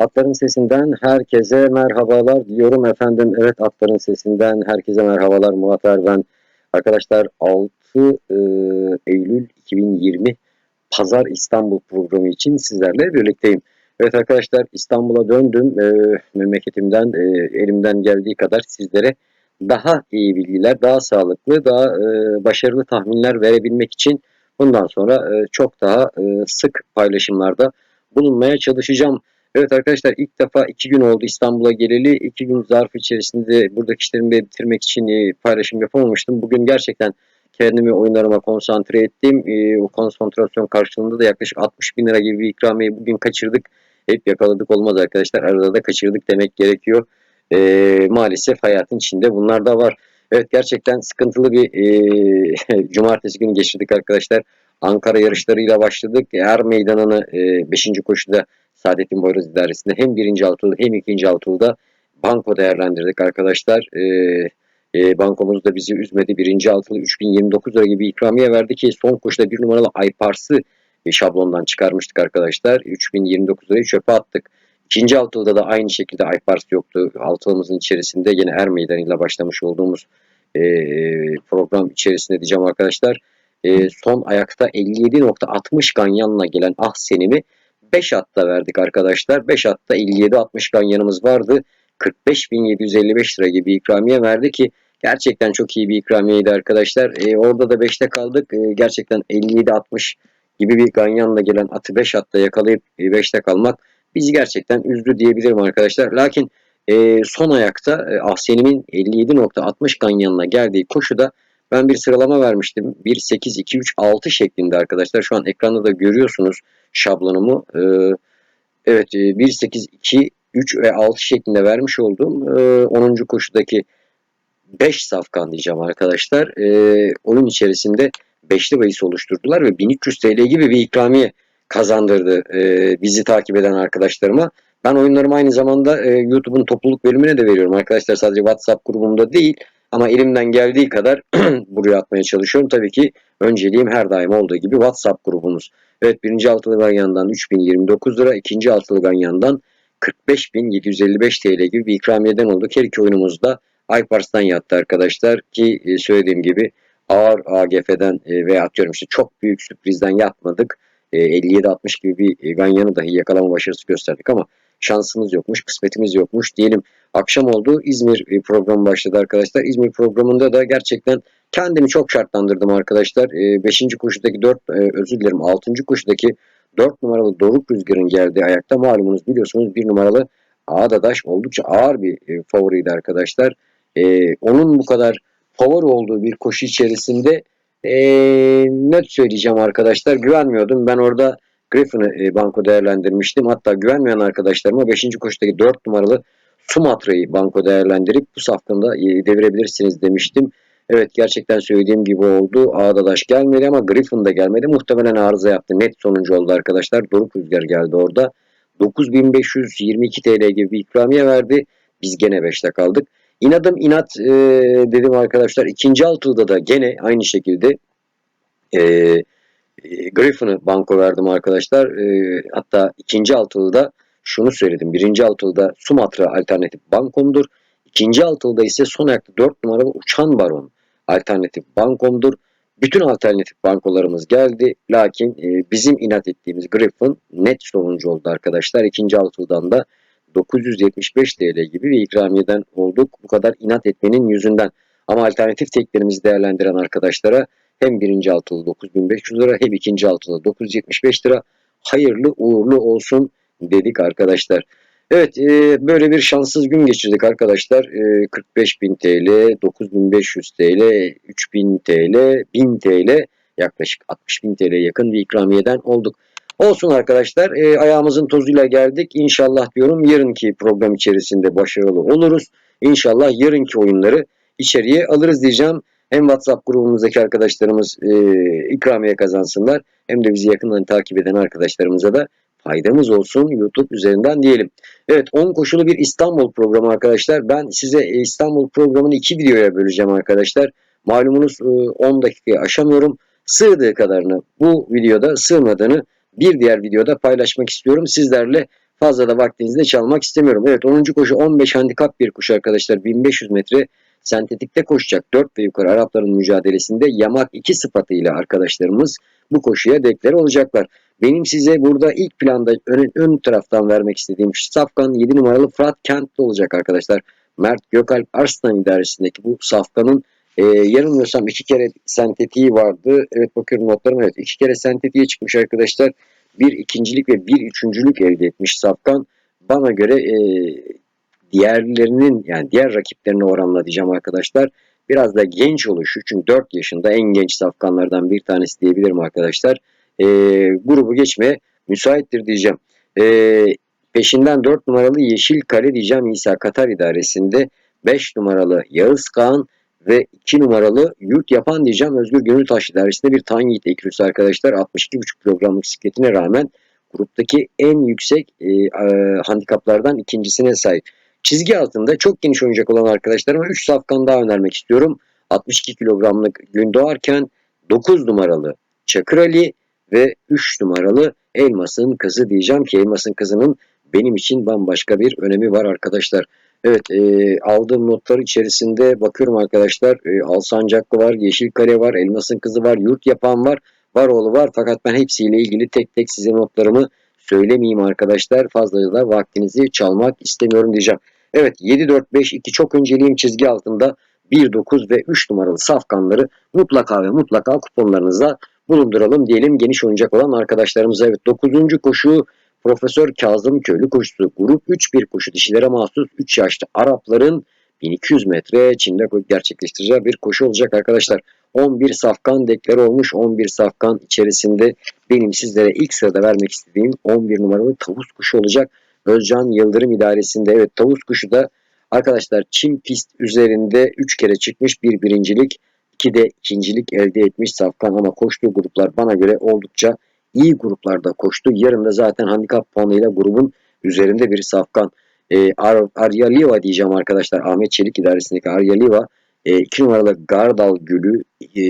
Atların sesinden herkese merhabalar diyorum efendim. Evet atların sesinden herkese merhabalar Murat Erben. Arkadaşlar 6 e, Eylül 2020 Pazar İstanbul programı için sizlerle birlikteyim. Evet arkadaşlar İstanbul'a döndüm. E, memleketimden e, elimden geldiği kadar sizlere daha iyi bilgiler, daha sağlıklı, daha e, başarılı tahminler verebilmek için bundan sonra e, çok daha e, sık paylaşımlarda bulunmaya çalışacağım. Evet arkadaşlar ilk defa iki gün oldu İstanbul'a geleli. İki gün zarf içerisinde buradaki işlerimi bitirmek için e, paylaşım yapamamıştım. Bugün gerçekten kendimi oyunlarıma konsantre ettim. E, o konsantrasyon karşılığında da yaklaşık 60 bin lira gibi bir ikramiye bugün kaçırdık. Hep yakaladık olmaz arkadaşlar. Arada da kaçırdık demek gerekiyor. E, maalesef hayatın içinde bunlar da var. Evet gerçekten sıkıntılı bir e, cumartesi günü geçirdik arkadaşlar. Ankara yarışlarıyla başladık. Er meydanını 5. E, koşuda Saadettin Boyraz idaresinde hem birinci altılıda hem ikinci altılıda banko değerlendirdik arkadaşlar. E, e, bankomuz da bizi üzmedi. Birinci altılı 3029 lira gibi ikramiye verdi ki son koşuda bir numaralı Aypars'ı e, şablondan çıkarmıştık arkadaşlar. 3029 lirayı çöpe attık. İkinci altılıda da aynı şekilde Aypars yoktu. Altılımızın içerisinde yine Er Meydanı'yla başlamış olduğumuz e, program içerisinde diyeceğim arkadaşlar. E, son ayakta 57.60 ganyanla gelen ah senimi 5 atta verdik arkadaşlar. 5 atta 57-60 ganyanımız vardı. 45.755 lira gibi ikramiye verdi ki gerçekten çok iyi bir ikramiyeydi arkadaşlar. E, orada da 5'te kaldık. E, gerçekten 57-60 gibi bir ganyanla gelen atı 5 atta yakalayıp 5'te e, kalmak bizi gerçekten üzdü diyebilirim arkadaşlar. Lakin e, son ayakta e, Ahsenim'in 57.60 ganyanına geldiği koşuda ben bir sıralama vermiştim. 1, 8, 2, 3, 6 şeklinde arkadaşlar. Şu an ekranda da görüyorsunuz şablonumu. Ee, evet 1, 8, 2, 3 ve 6 şeklinde vermiş olduğum e, 10. koşudaki 5 safkan diyeceğim arkadaşlar. E, oyun içerisinde 5'li bahis oluşturdular ve 1300 TL gibi bir ikramiye kazandırdı e, bizi takip eden arkadaşlarıma. Ben oyunlarımı aynı zamanda e, YouTube'un topluluk bölümüne de veriyorum arkadaşlar. Sadece WhatsApp grubumda değil. Ama elimden geldiği kadar buraya atmaya çalışıyorum. Tabii ki önceliğim her daim olduğu gibi WhatsApp grubumuz. Evet birinci altılı ganyandan 3029 lira, ikinci altılı ganyandan 45.755 TL gibi bir ikramiyeden olduk. Her iki oyunumuzda iPars'tan yattı arkadaşlar ki e, söylediğim gibi ağır AGF'den e, veya atıyorum işte çok büyük sürprizden yatmadık. 57-60 e, gibi bir ganyanı dahi yakalama başarısı gösterdik ama şansımız yokmuş, kısmetimiz yokmuş diyelim. Akşam oldu İzmir e, programı başladı arkadaşlar. İzmir programında da gerçekten kendimi çok şartlandırdım arkadaşlar. 5. E, koşudaki 4 e, özür dilerim 6. koşudaki 4 numaralı Doruk Rüzgar'ın geldiği ayakta malumunuz biliyorsunuz 1 numaralı Ağdadaş oldukça ağır bir favoriydi arkadaşlar. Onun bu kadar favori olduğu bir koşu içerisinde net söyleyeceğim arkadaşlar güvenmiyordum. Ben orada Griffin'ı banko değerlendirmiştim. Hatta güvenmeyen arkadaşlarıma 5. koşudaki 4 numaralı Sumatra'yı banko değerlendirip bu safkında e, devirebilirsiniz demiştim. Evet gerçekten söylediğim gibi oldu. Ağdadaş gelmedi ama Griffin de gelmedi. Muhtemelen arıza yaptı. Net sonuncu oldu arkadaşlar. Doruk Rüzgar geldi orada. 9522 TL gibi bir ikramiye verdi. Biz gene 5'te kaldık. İnadım inat e, dedim arkadaşlar. İkinci altılda da gene aynı şekilde e, e, Griffin'ı banko verdim arkadaşlar. E, hatta ikinci altılıda şunu söyledim. Birinci altılıda Sumatra alternatif bankomdur. İkinci altılıda ise son ayakta 4 numaralı Uçan Baron alternatif bankomdur. Bütün alternatif bankolarımız geldi. Lakin e, bizim inat ettiğimiz Griffin net sonuncu oldu arkadaşlar. İkinci altıldan da 975 TL gibi bir ikramiyeden olduk. Bu kadar inat etmenin yüzünden. Ama alternatif teklerimizi değerlendiren arkadaşlara hem birinci altılı 9500 lira hem ikinci altılı 975 lira hayırlı uğurlu olsun dedik arkadaşlar. Evet e, böyle bir şanssız gün geçirdik arkadaşlar. E, 45.000 TL, 9.500 TL, 3.000 TL, 1000 TL yaklaşık 60.000 TL yakın bir ikramiyeden olduk. Olsun arkadaşlar e, ayağımızın tozuyla geldik. İnşallah diyorum yarınki program içerisinde başarılı oluruz. İnşallah yarınki oyunları içeriye alırız diyeceğim. Hem WhatsApp grubumuzdaki arkadaşlarımız e, ikramiye kazansınlar hem de bizi yakından takip eden arkadaşlarımıza da faydamız olsun YouTube üzerinden diyelim. Evet 10 koşulu bir İstanbul programı arkadaşlar. Ben size İstanbul programını iki videoya böleceğim arkadaşlar. Malumunuz 10 e, dakikayı aşamıyorum. Sığdığı kadarını bu videoda sığmadığını bir diğer videoda paylaşmak istiyorum. Sizlerle Fazla da vaktinizi de çalmak istemiyorum. Evet 10. koşu 15 handikap bir koşu arkadaşlar. 1500 metre sentetikte koşacak 4 ve yukarı Arapların mücadelesinde yamak 2 sıfatıyla arkadaşlarımız bu koşuya deklar olacaklar. Benim size burada ilk planda ön, ön taraftan vermek istediğim safkan 7 numaralı Fırat Kentli olacak arkadaşlar. Mert Gökalp Arslan idaresindeki bu safkanın e, yanılmıyorsam iki kere sentetiği vardı. Evet bakıyorum notlarım evet iki kere sentetiğe çıkmış arkadaşlar. Bir ikincilik ve bir üçüncülük elde etmiş safkan. Bana göre e, diğerlerinin yani diğer rakiplerine oranla diyeceğim arkadaşlar. Biraz da genç oluşu çünkü 4 yaşında en genç safkanlardan bir tanesi diyebilirim arkadaşlar. E, grubu geçmeye müsaittir diyeceğim. E, peşinden 4 numaralı Yeşil Kare diyeceğim İsa Katar idaresinde. 5 numaralı Yağız Kağan ve 2 numaralı Yurt Yapan diyeceğim Özgür Gönültaş idaresinde bir Tan Yiğit ekürüsü arkadaşlar. 62,5 kilogramlık sikletine rağmen gruptaki en yüksek e, e, handikaplardan ikincisine sahip. Çizgi altında çok geniş oynayacak olan arkadaşlarıma 3 safkan daha önermek istiyorum. 62 kilogramlık Gündoğarken 9 numaralı Çakır Ali ve 3 numaralı Elmas'ın kızı diyeceğim ki Elmas'ın kızının benim için bambaşka bir önemi var arkadaşlar. Evet e, aldığım notlar içerisinde bakıyorum arkadaşlar e, Alsancaklı var, Yeşilkale var, Elmas'ın kızı var, Yurt Yapan var, Varoğlu var. Fakat ben hepsiyle ilgili tek tek size notlarımı söylemeyeyim arkadaşlar. Fazla da vaktinizi çalmak istemiyorum diyeceğim. Evet 7-4-5-2 çok önceliğim çizgi altında 1-9 ve 3 numaralı safkanları mutlaka ve mutlaka kuponlarınıza bulunduralım diyelim geniş oynayacak olan arkadaşlarımıza. Evet 9. koşu Profesör Kazım Köylü koşusu. Grup 3-1 koşu dişilere mahsus 3 yaşlı Arapların 1200 metre Çin'de gerçekleştireceği bir koşu olacak arkadaşlar. 11 safkan deklar olmuş. 11 safkan içerisinde benim sizlere ilk sırada vermek istediğim 11 numaralı tavus kuşu olacak. Özcan Yıldırım idaresinde evet tavus kuşu da arkadaşlar Çin pist üzerinde 3 kere çıkmış bir birincilik 2 de ikincilik elde etmiş safkan ama koştuğu gruplar bana göre oldukça iyi gruplarda koştu. Yarın da zaten handikap puanıyla grubun üzerinde bir safkan. E, Ar Arya Liva diyeceğim arkadaşlar. Ahmet Çelik idaresindeki Arya Liva 2 e, numaralı Gardal Gülü e,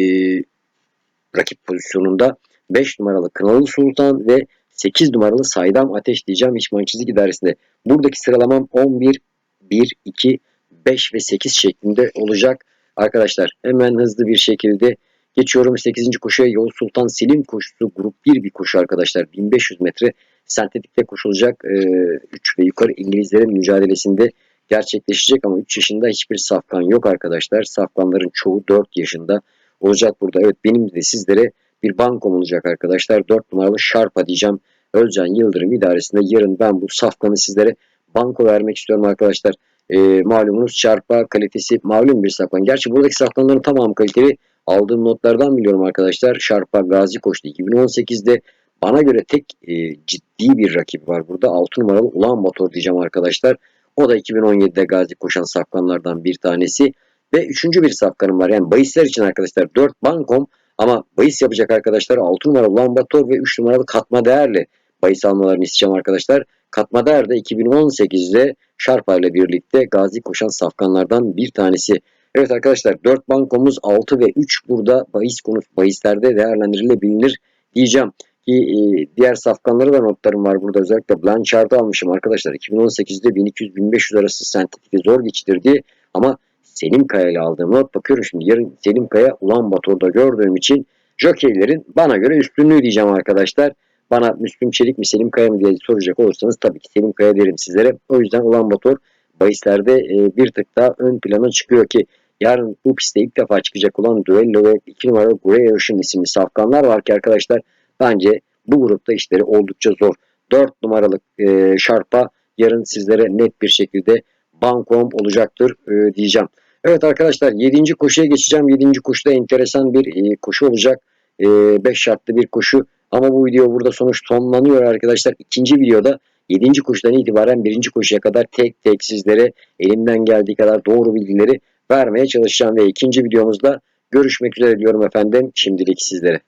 rakip pozisyonunda 5 numaralı Kınalı Sultan ve 8 numaralı Saydam Ateş diyeceğim İçman Çizik idaresinde. Buradaki sıralamam 11, 1, 2, 5 ve 8 şeklinde olacak. Arkadaşlar hemen hızlı bir şekilde Geçiyorum 8. koşuya Yol Sultan Selim koşusu grup 1 bir koşu arkadaşlar. 1500 metre sentetikte koşulacak 3 e, ve yukarı İngilizlerin mücadelesinde gerçekleşecek ama 3 yaşında hiçbir safkan yok arkadaşlar. Safkanların çoğu 4 yaşında olacak burada. Evet benim de sizlere bir bankom olacak arkadaşlar. 4 numaralı Şarpa diyeceğim. Özcan Yıldırım idaresinde yarın ben bu safkanı sizlere banko vermek istiyorum arkadaşlar. E, malumunuz Şarpa kalitesi malum bir safkan. Gerçi buradaki safkanların tamamı kaliteli aldığım notlardan biliyorum arkadaşlar. Şarpa Gazi koştu 2018'de. Bana göre tek e, ciddi bir rakip var burada. 6 numaralı Ulan Bator diyeceğim arkadaşlar. O da 2017'de Gazi koşan safkanlardan bir tanesi. Ve üçüncü bir safkanım var. Yani bahisler için arkadaşlar 4 bankom ama bahis yapacak arkadaşlar 6 numaralı Ulan Bator ve 3 numaralı Katma Değerli bahis almalarını isteyeceğim arkadaşlar. Katma Değer de 2018'de Şarpa ile birlikte Gazi koşan safkanlardan bir tanesi. Evet arkadaşlar 4 bankomuz 6 ve 3 burada bahis konusu bahislerde değerlendirilebilir diyeceğim. Ki e, diğer safkanları da notlarım var burada. Özellikle Blanchard'ı almışım arkadaşlar. 2018'de 1200-1500 arası sentetikte zor geçtirdi. Ama Selim Kaya ile aldığım not bakıyorum şimdi yarın Selim Kaya Ulan Bator'da gördüğüm için jokeylerin bana göre üstünlüğü diyeceğim arkadaşlar. Bana Müslüm Çelik mi Selim Kaya mı diye soracak olursanız tabii ki Selim Kaya derim sizlere. O yüzden Ulan Bator bahislerde e, bir tık daha ön plana çıkıyor ki yarın bu pistte ilk defa çıkacak olan Duello ve 2 numaralı Grey Ocean isimli safkanlar var ki arkadaşlar bence bu grupta işleri oldukça zor. 4 numaralı e, Şarp'a yarın sizlere net bir şekilde bankom olacaktır e, diyeceğim. Evet arkadaşlar 7. koşuya geçeceğim. 7. koşuda enteresan bir e, koşu olacak. 5 e, şartlı bir koşu. Ama bu video burada sonuç sonlanıyor arkadaşlar. İkinci videoda 7. koşudan itibaren 1. koşuya kadar tek tek sizlere elimden geldiği kadar doğru bilgileri vermeye çalışacağım ve ikinci videomuzda görüşmek üzere diyorum efendim şimdilik sizlere.